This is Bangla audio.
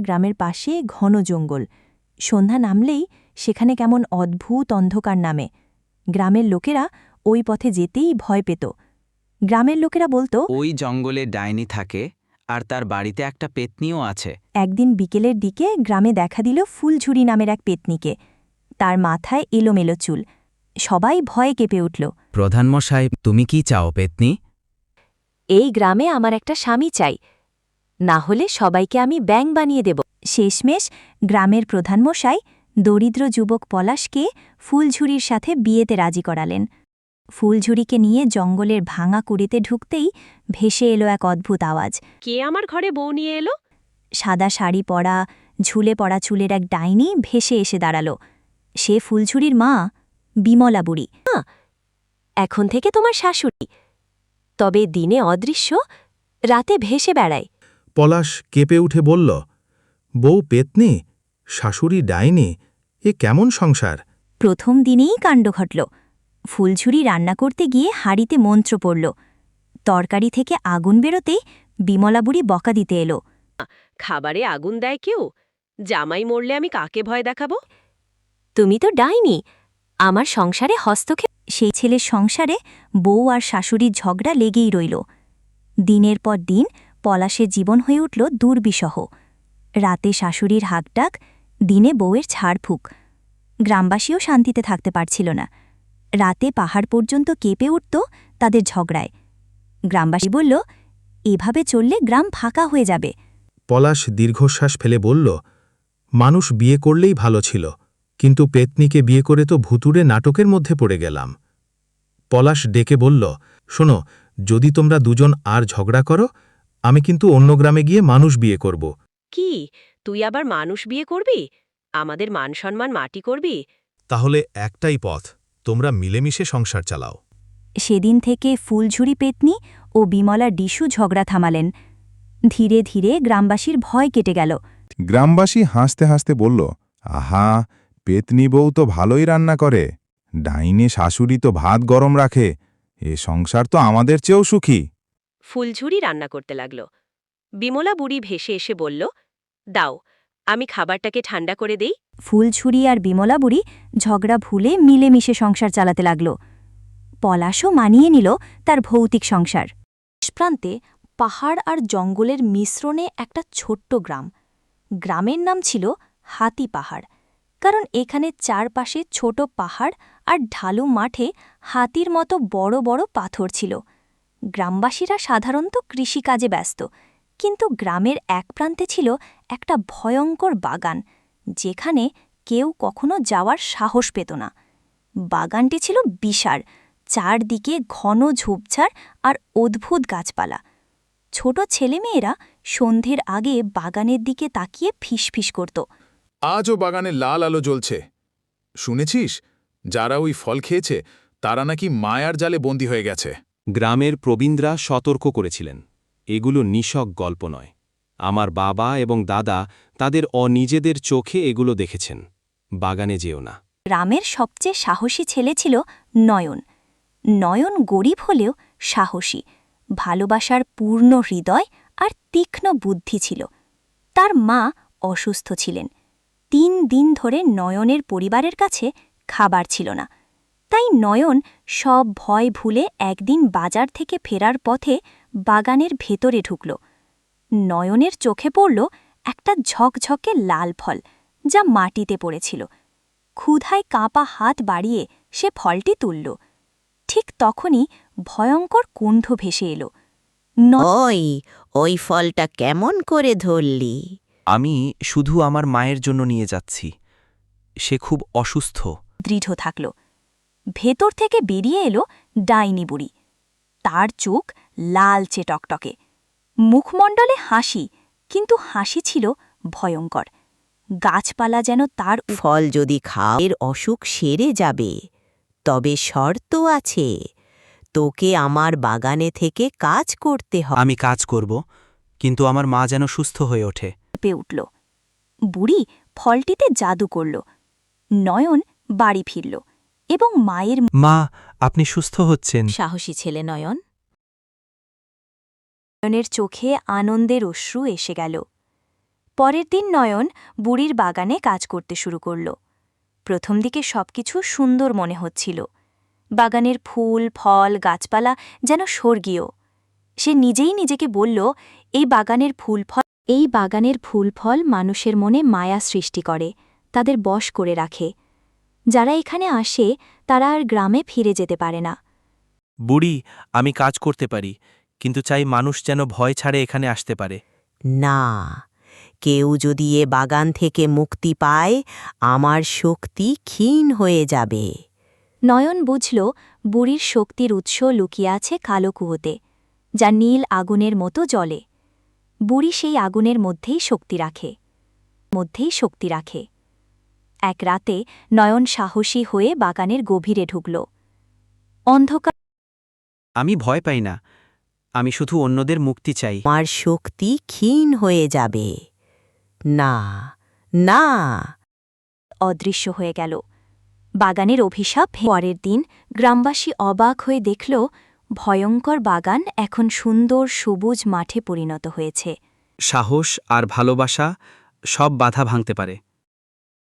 গ্রামের পাশে ঘন জঙ্গল। সন্ধ্যা নামলেই সেখানে কেমন অদ্ভুত অন্ধকার নামে। গ্রামের লোকেরা ওই পথে যেতেই ভয় পেত। গ্রামের লোকেরা বলতো ওই জঙ্গলে ডাইনি থাকে আর তার বাড়িতে একটা পেতনিও আছে। একদিন বিকেলের দিকে গ্রামে দেখা দিল ফুলঝুরি নামের এক পেতনিকে। তার মাথায় এলোমেলো চুল। সবাই ভয়ে কেঁপে উঠল প্রধানমশাই তুমি কি চাও পেতনি? এই গ্রামে আমার একটা স্বামী চাই। না হলে সবাইকে আমি ব্যাং বানিয়ে দেব। শেষমেশ গ্রামের প্রধানমশাই দরিদ্র যুবক পলাশকে ফুলঝুরির সাথে বিয়েতে রাজি করালেন। ফুলঝুরিকে নিয়ে জঙ্গলের ভাঙা কুড়িতে ঢুকতেই ভেসে এলো এক অদ্ভুত আওয়াজ। কে আমার ঘরে বউ নিয়ে এলো? সাদা শাড়ি পরা ঝুলে পড়া চুলের এক ডাইনি ভেসে এসে দাঁড়াল। সে ফুলঝুরির মা বিমলা বুড়ি। "মা, এখন থেকে তোমার শাশুড়ি। তবে দিনে অদৃশ্য রাতে ভেসে বেড়ায়। পলাশ কেঁপে উঠে বলল বউ পেতনি শাশুড়ি ডাইনি এ কেমন সংসার? প্রথম দিনেই কাণ্ড ঘটল। ফুলঝুরি রান্না করতে গিয়ে হাঁড়িতে মন্ত্র পড়ল। তরকারি থেকে আগুন বেরোতেই বিমলা বুড়ি বকা দিতে এলো। খাবারে আগুন দেয় কেউ? জামাই মরলে আমি কাকে ভয় দেখাবো? তুমি তো ডাইনি। আমার সংসারে হস্তক্ষেপ সেই ছেলের সংসারে বউ আর শাশুড়ির ঝগড়া লেগেই রইল। দিনের পর দিন পলাশের জীবন হয়ে উঠল দুর্বিষহ। রাতে শাশুড়ির হাকডাক দিনে বউয়ের ছাড়ফুক। গ্রামবাসীও শান্তিতে থাকতে পারছিল না। রাতে পাহাড় পর্যন্ত কেঁপে উঠত তাদের ঝগড়ায়। গ্রামবাসী বলল, এভাবে চললে গ্রাম ফাঁকা হয়ে যাবে। পলাশ দীর্ঘশ্বাস ফেলে বলল, মানুষ বিয়ে করলেই ভালো ছিল, কিন্তু পেতনিকে বিয়ে করে তো ভুতুরে নাটকের মধ্যে পড়ে গেলাম। পলাশ ডেকে বলল, শোনো, যদি তোমরা দুজন আর ঝগড়া করো আমি কিন্তু অন্য গ্রামে গিয়ে মানুষ বিয়ে করব। কি? তুই আবার মানুষ বিয়ে করবি? আমাদের মান সম্মান মাটি করবি? তাহলে একটাই পথ তোমরা মিলেমিশে সংসার চালাও। সেদিন থেকে ফুলঝুরি পেতনি ও বিমলা ডিসু ঝগড়া থামালেন। ধীরে ধীরে গ্রামবাসীর ভয় কেটে গেল। গ্রামবাসী হাসতে হাসতে বলল আহা পেতনি বউ তো ভালোই রান্না করে। ডাইনে শাশুড়ি তো ভাত গরম রাখে। এ সংসার তো আমাদের চেয়েও সুখী। ফুলঝুরি রান্না করতে লাগল। বিমলা বুড়ি ভেসে এসে বলল, দাও, আমি খাবারটাকে ঠান্ডা করে দেই। ফুলঝুরি আর বিমলা বুড়ি ঝগড়া ভুলে মিলেমিশে সংসার চালাতে লাগল। পলাশও মানিয়ে নিল তার ভৌতিক সংসার। প্রান্তে পাহাড় আর জঙ্গলের মিশ্রণে একটা ছোট্ট গ্রাম। গ্রামের নাম ছিল হাতি পাহাড়, কারণ এখানে চারপাশে ছোট পাহাড় আর ঢালু মাঠে হাতির মতো বড় বড় পাথর ছিল। গ্রামবাসীরা সাধারণত কৃষিকাজে ব্যস্ত, কিন্তু গ্রামের এক প্রান্তে ছিল একটা ভয়ঙ্কর বাগান, যেখানে কেউ কখনো যাওয়ার সাহস পেত না। বাগানটি ছিল বিশাল, চারদিকে ঘন ঝোপঝাড় আর অদ্ভুত গাছপালা। ছোট ছেলেমেয়েরা সন্ধ্যের আগে বাগানের দিকে তাকিয়ে ফিসফিস করত। আজও বাগানে লাল আলো জ্বলছে। শুনেছিস? যারা ওই ফল খেয়েছে, তারা নাকি মায়ার জালে বন্দী হয়ে গেছে। গ্রামের প্রবীণরা সতর্ক করেছিলেন। এগুলো নিশক গল্প নয়। আমার বাবা এবং দাদা তাদের অনিজেদের চোখে এগুলো দেখেছেন। বাগানে যেও না। গ্রামের সবচেয়ে সাহসী ছেলে ছিল নয়ন। নয়ন গরিব হলেও সাহসী। ভালোবাসার পূর্ণ হৃদয় আর তীক্ষ্ণ বুদ্ধি ছিল। তার মা অসুস্থ ছিলেন। তিন দিন ধরে নয়নের পরিবারের কাছে খাবার ছিল না। তাই নয়ন সব ভয় ভুলে একদিন বাজার থেকে ফেরার পথে বাগানের ভেতরে ঢুকল। নয়নের চোখে পড়ল একটা ঝকঝকে লাল ফল যা মাটিতে পড়েছিল। ক্ষুধায় কাঁপা হাত বাড়িয়ে সে ফলটি তুলল। ঠিক তখনই ভয়ঙ্কর কুণ্ঠ ভেসে এলো। নয় ওই ফলটা কেমন করে ধরলি? আমি শুধু আমার মায়ের জন্য নিয়ে যাচ্ছি। সে খুব অসুস্থ। দৃঢ় থাকল। ভেতর থেকে বেরিয়ে এলো ডাইনি বুড়ি। তার চোখ লালচে টকটকে। মুখমণ্ডলে হাসি কিন্তু হাসি ছিল ভয়ঙ্কর। গাছপালা যেন তার ফল যদি খাও এর অসুখ সেরে যাবে। তবে শর্ত আছে তোকে আমার বাগানে থেকে কাজ করতে হবে আমি কাজ করব কিন্তু আমার মা যেন সুস্থ হয়ে ওঠে। পেয়ে উঠল। বুড়ি ফলটিতে জাদু করল। নয়ন বাড়ি ফিরল। এবং মায়ের মা আপনি সুস্থ হচ্ছেন। সাহসী ছেলে নয়ন। নয়নের চোখে আনন্দের অশ্রু এসে গেল। পরের দিন নয়ন বুড়ির বাগানে কাজ করতে শুরু করল। প্রথম দিকে সবকিছু সুন্দর মনে হচ্ছিল। বাগানের ফুল ফল গাছপালা যেন স্বর্গীয়। সে নিজেই নিজেকে বলল এই বাগানের ফুল ফল এই বাগানের ফুল ফল মানুষের মনে মায়া সৃষ্টি করে তাদের বশ করে রাখে। যারা এখানে আসে তারা আর গ্রামে ফিরে যেতে পারে না। বুড়ি আমি কাজ করতে পারি কিন্তু চাই মানুষ যেন ভয় ছাড়ে এখানে আসতে পারে। না কেউ যদি এ বাগান থেকে মুক্তি পায় আমার শক্তি ক্ষীণ হয়ে যাবে। নয়ন বুঝল বুড়ির শক্তির উৎস লুকিয়ে আছে কালো কুয়োতে যা নীল আগুনের মতো জ্বলে। বুড়ি সেই আগুনের মধ্যেই শক্তি রাখে মধ্যেই শক্তি রাখে। এক রাতে নয়ন সাহসী হয়ে বাগানের গভীরে ঢুকল। অন্ধকার আমি ভয় পাই না। আমি শুধু অন্যদের মুক্তি চাই। আমার শক্তি ক্ষীণ হয়ে যাবে। না না। অদৃশ্য হয়ে গেল। বাগানের অভিশাপ পরের দিন গ্রামবাসী অবাক হয়ে দেখল ভয়ঙ্কর বাগান এখন সুন্দর সবুজ মাঠে পরিণত হয়েছে। সাহস আর ভালোবাসা সব বাধা ভাঙতে পারে।